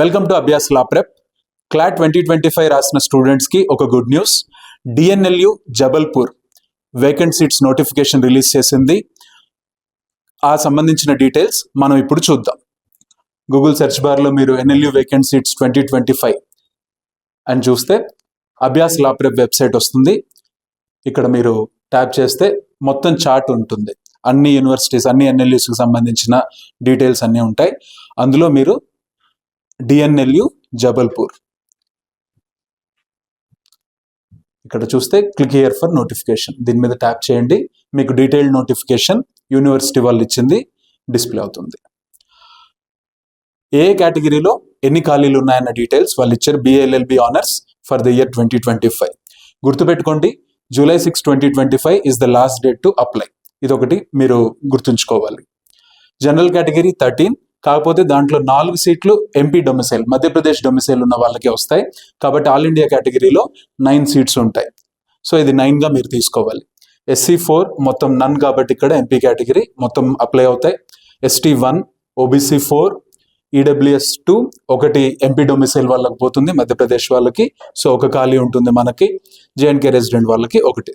Welcome to Abhyas law prep CLAT twenty twenty five రాసిన స్టూడెంట్స్కి ఒక good news DNLU Jabalpur vacant seats notification release చేసింది. ఆ సంబంధించిన డీటెయిల్స్ మనం ఇప్పుడు చూద్దాం. గూగుల్ సెర్చ్ బార్లో మీరు NLU vacant seats twenty twenty five అని చూస్తే అభ్యాస్ లా ప్రెప్ వెబ్సైట్ వస్తుంది. ఇక్కడ మీరు ట్యాప్ చేస్తే మొత్తం చార్ట్ ఉంటుంది. అన్ని యూనివర్సిటీస్ అన్ని ఎన్ఎల్యూస్కి సంబంధించిన డీటెయిల్స్ అన్నీ ఉంటాయి. అందులో మీరు డిఎన్ఎల్యు జబల్పూర్. ఇక్కడ చూస్తే క్లిక్ హియర్ ఫర్ నోటిఫికేషన్ దీని మీద ట్యాప్ చేయండి. మీకు డీటెయిల్డ్ నోటిఫికేషన్ యూనివర్సిటీ వాళ్ళు ఇచ్చింది డిస్ప్లే అవుతుంది. ఏ కేటగిరీలో ఎన్ని ఖాళీలు ఉన్నాయన్న డీటెయిల్స్ వాళ్ళు ఇచ్చారు. BLLB honours for the year twenty twenty five గుర్తుపెట్టుకోండి July six twenty twenty five is the last date to apply ఇదొకటి మీరు గుర్తుంచుకోవాలి. జనరల్ కేటగిరీ థర్టీన్ కాకపోతే దాంట్లో నాలుగు సీట్లు ఎంపీ డొమిసైల్ మధ్యప్రదేశ్ డొమిసైల్ ఉన్న వాళ్ళకే వస్తాయి. కాబట్టి ఆల్ ఇండియా కేటగిరీలో నైన్ సీట్స్ ఉంటాయి. సో ఇది నైన్గా మీరు తీసుకోవాలి. ఎస్సీ ఫోర్ మొత్తం నన్ కాబట్టి ఇక్కడ ఎంపీ కేటగిరీ మొత్తం అప్లై అవుతాయి. ST one OBC four EWS two ఒకటి ఎంపీ డొమిసైల్ వాళ్ళకి పోతుంది మధ్యప్రదేశ్ వాళ్ళకి. సో ఒక ఖాళీ ఉంటుంది మనకి. జేఎన్కే రెసిడెంట్ వాళ్ళకి ఒకటి.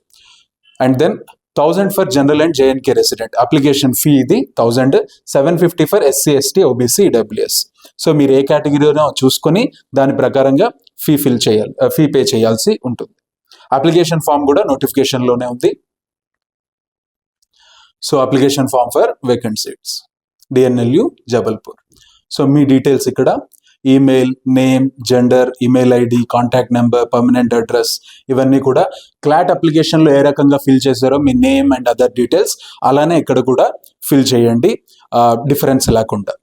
And then thousand for general and JNK resident application fee ఇది thousand seven fifty for SC ST OBC WS so మీరు ఏ కేటగిరీలో చూసుకొని దాని ప్రకారంగా ఫీ ఫిల్ చేయాలి ఫీ పే చేయాల్సి ఉంటుంది. అప్లికేషన్ ఫామ్ కూడా నోటిఫికేషన్లోనే ఉంది. So application form for vacant seats DNLU Jabalpur so me details ఇక్కడ email name gender email ID contact number permanent address ఇవన్నీ కూడా క్లాట్ అప్లికేషన్లో ఏ రకంగా ఫిల్ చేశారో మీ నేమ్ అండ్ అదర్ డీటెయిల్స్ అలానే ఇక్కడ కూడా ఫిల్ చేయండి. డిఫరెన్స్ లేకుండా.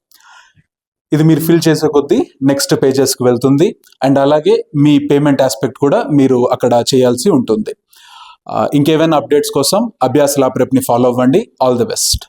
ఇది మీరు ఫిల్ చేసే కొద్దీ నెక్స్ట్ పేజెస్కి వెళ్తుంది. అండ్ అలాగే మీ పేమెంట్ ఆస్పెక్ట్ కూడా మీరు అక్కడ చేయాల్సి ఉంటుంది. ఇంకేమైనా అప్డేట్స్ కోసం అభ్యాస్ లాప్రెప్ని ఫాలో అవ్వండి. All the best